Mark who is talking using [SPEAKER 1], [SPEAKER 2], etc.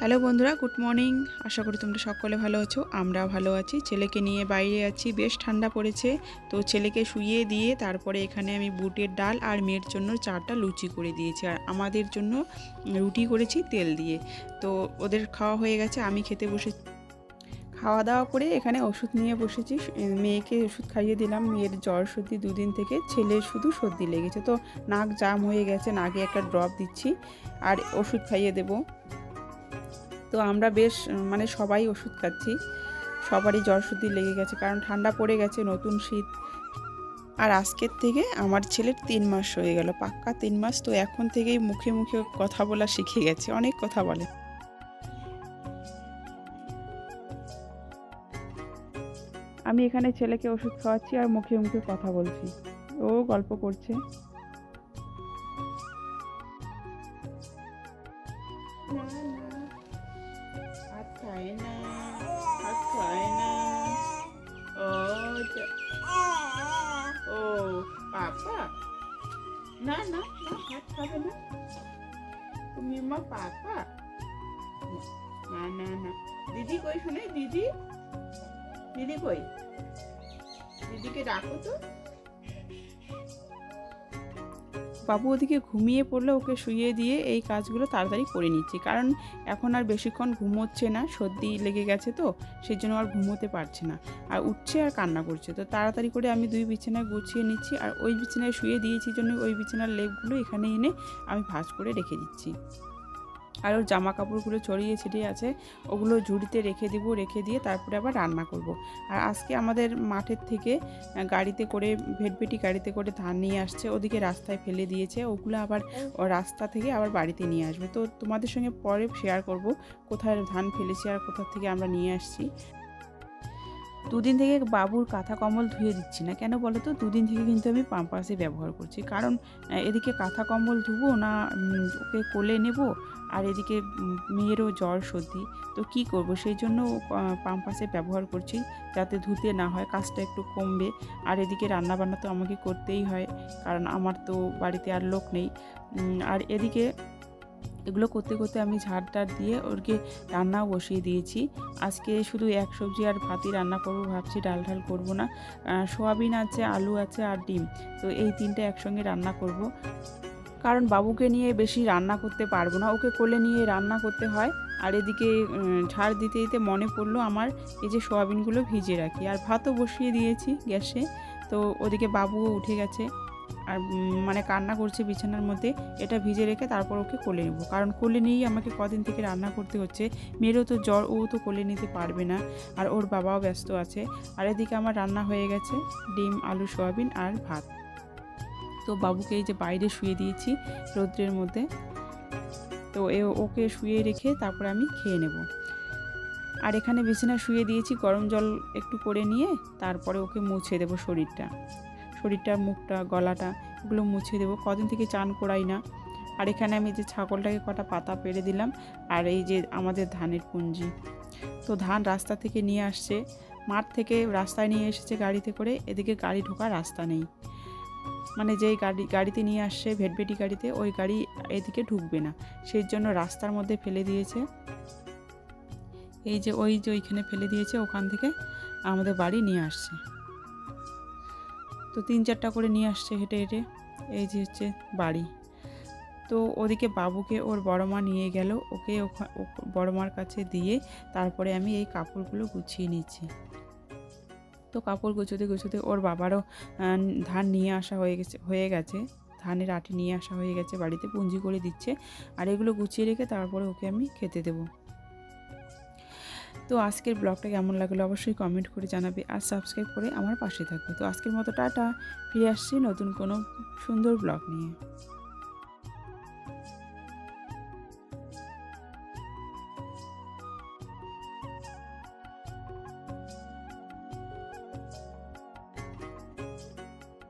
[SPEAKER 1] Hello বন্ধুরা, good morning. আশা করি তোমরা সকলে ভালো আছো, আমরাও ভালো আছি। ছেলেকে নিয়ে বাইরে আছি, বেশ ঠান্ডা পড়েছে। তো ছেলেকে শুইয়ে দিয়ে তারপরে এখানে আমি বুটের ডাল আর মেয়ের জন্য চারটা লুচি করে দিয়েছি। আর আমাদের জন্য রুটি করেছি তেল দিয়ে। তো ওদের খাওয়া হয়ে গেছে, আমি খেতে বসে খাওয়া দাওয়া করে এখানে ওষুধ নিয়ে বসেছি। মেয়েকে ওষুধ খাইয়ে দিলাম, মেয়ের জ্বর সর্দি দুদিন থেকে ছেলের শুধু সর্দি লেগেছে। তো নাক জাম হয়ে গেছে, নাকে একটা ড্রপ দিচ্ছি আর ওষুধ খাইয়ে দেবো। তো আমরা বেশ মানে সবাই ওষুধ খাচ্ছি। সবারই জ্বর সর্দি লেগে গেছে, কারণ ঠান্ডা পড়ে গেছে, নতুন শীত। আর আজকের থেকে আমার ছেলের তিন মাস হয়ে গেল, পাক্কা তিন মাস। তো এখন থেকেই মুখে মুখে কথা বলা শিখে গেছে, অনেক কথা বলে। আমি এখানে ছেলেকে ওষুধ খাওয়াচ্ছি আর মুখে মুখে কথা বলছি। ও গল্প করছে। না না না ভাত খাবে না। তুমি মা পাপা। না না না। দিদি কই শুনে? দিদি? দিদি কই? দিদিকে ডাকো তো। বাবু ওদিকে ঘুমিয়ে পড়লে ওকে শুয়ে দিয়ে এই কাজগুলো তাড়াতাড়ি করে নিচ্ছি। কারণ এখন আর বেশিক্ষণ ঘুমোচ্ছে না, সর্দি লেগে গেছে তো সেই জন্য আর ঘুমোতে পারছে না। আর উঠছে আর কান্না করছে। তো তাড়াতাড়ি করে আমি দুই বিছানায় গুছিয়ে নিচ্ছি আর ওই বিছানায় শুয়ে দিয়েছি জন্য ওই বিছানার লেপগুলো এখানে এনে আমি ভাঁজ করে রেখে দিচ্ছি। আর ওর জামা কাপড়গুলো ছড়িয়ে ছিটিয়ে আছে, ওগুলো ঝুড়িতে রেখে দিব, রেখে দিয়ে তারপরে আবার রান্না করব। আর আজকে আমাদের মাঠের থেকে গাড়িতে করে, ভেটভেটি গাড়িতে করে ধান নিয়ে আসছে, ওদিকে রাস্তায় ফেলে দিয়েছে, ওগুলো আবার রাস্তা থেকে আবার বাড়িতে নিয়ে আসবে তো তোমাদের সঙ্গে পরে শেয়ার করব, কোথায় ধান ফেলেছি আর কোথা থেকে আমরা নিয়ে আসছি দুদিন থেকে বাবুর কাঁথা কম্বল ধুয়ে দিচ্ছি না। কেন বলো তো? দুদিন থেকে কিন্তু আমি পাম্পাসে ব্যবহার করছি। কারণ এদিকে কাঁথা কম্বল ধুবো না ওকে কোলে নেব আর এদিকে মেয়েরও জ্বর সর্দি। তো কি করব? সেই জন্য পাম্পাসে ব্যবহার করছি যাতে ধুতে না হয়, কাজটা একটু কমবে। আর এদিকে রান্না বান্না তো আমাকে করতেই হয়, কারণ আমার তো বাড়িতে আর লোক নেই। আর এদিকে এগুলো করতে করতে আমি ঝাড় টাড় দিয়ে ওরকে রান্নাও বসিয়ে দিয়েছি। আজকে শুধু এক সবজি আর ভাতই রান্না করব, ভাবছি ডাল ঢাল করব না। সোয়াবিন আছে, আলু আছে আর ডিম। তো এই তিনটে একসঙ্গে রান্না করব। কারণ বাবুকে নিয়ে বেশি রান্না করতে পারব না, ওকে কোলে নিয়ে রান্না করতে হয়। আর এদিকে ঝাড় দিতে দিতে মনে পড়ল আমার, এই যে সোয়াবিনগুলো ভিজে রাখি। আর ভাতও বসিয়ে দিয়েছি গ্যাসে। তো ওদিকে বাবুও উঠে গেছে। আর মানে কান্না করছে বিছানার মধ্যে, এটা ভিজে রেখে তারপর ওকে কোলে নেব। কারণ কোলে নিয়েই আমাকে কদিন থেকে রান্না করতে হচ্ছে। মেয়েরও তো জ্বর, ও তো কোলে নিতে পারবে না। আর ওর বাবাও ব্যস্ত আছে। আর এদিকে আমার রান্না হয়ে গেছে, ডিম, আলু, সয়াবিন আর ভাত। তো বাবুকে এই যে বাইরে শুয়ে দিয়েছি রৌদ্রের মধ্যে। তো এ, ওকে শুয়ে রেখে তারপরে আমি খেয়ে নেব। আর এখানে বিছানা শুয়ে দিয়েছি, গরম জল একটু করে নিয়ে, তারপরে ওকে মুছে দেবো শরীরটা। শরীরটা, মুখটা, গলাটা এগুলো মুছে দেবো। কদিন থেকে চান করাই না। আর এখানে আমি যে ছাগলটাকে কটা পাতা পেরে দিলাম আর এই যে আমাদের ধানের পুঞ্জি তো ধান রাস্তা থেকে নিয়ে আসছে। মাঠ থেকে রাস্তায় নিয়ে এসেছে গাড়িতে করে। এদিকে গাড়ি ঢোকার রাস্তা নেই। মানে যেই গাড়ি, গাড়িতে নিয়ে আসছে ভেটভেটি গাড়িতে, ওই গাড়ি এদিকে ঢুকবে না। সেই জন্য রাস্তার মধ্যে ফেলে দিয়েছে। এই যে, ওই যে ওইখানে ফেলে দিয়েছে। ওখান থেকে আমাদের বাড়ি নিয়ে আসছে। তো তিন চারটা করে নিয়ে আসছে হেঁটে হেঁটে। এই যে হচ্ছে বাড়ি। তো ওদিকে বাবুকে ওর বড় মা নিয়ে গেল, ওকে বড় মার কাছে দিয়ে তারপরে আমি এই কাপড়গুলো গুছিয়ে নিচ্ছি। তো কাপড় গুছোতে গুছোতে ওর বাবারও ধান নিয়ে আসা হয়ে গেছে হয়ে গেছে। ধানের আটি নিয়ে আসা হয়ে গেছে, বাড়িতে পুঞ্জি করে দিচ্ছে। আর এগুলো গুছিয়ে রেখে তারপরে ওকে আমি খেতে দেবো। তো আজকের ব্লগটা কেমন লাগল অবশ্যই কমেন্ট করে জানাবে আর সাবস্ক্রাইব করে আমার পাশে থাকবে। তো আজকের মতো টাটা, ফিরে আসছি নতুন কোনো সুন্দর ব্লগ নিয়ে।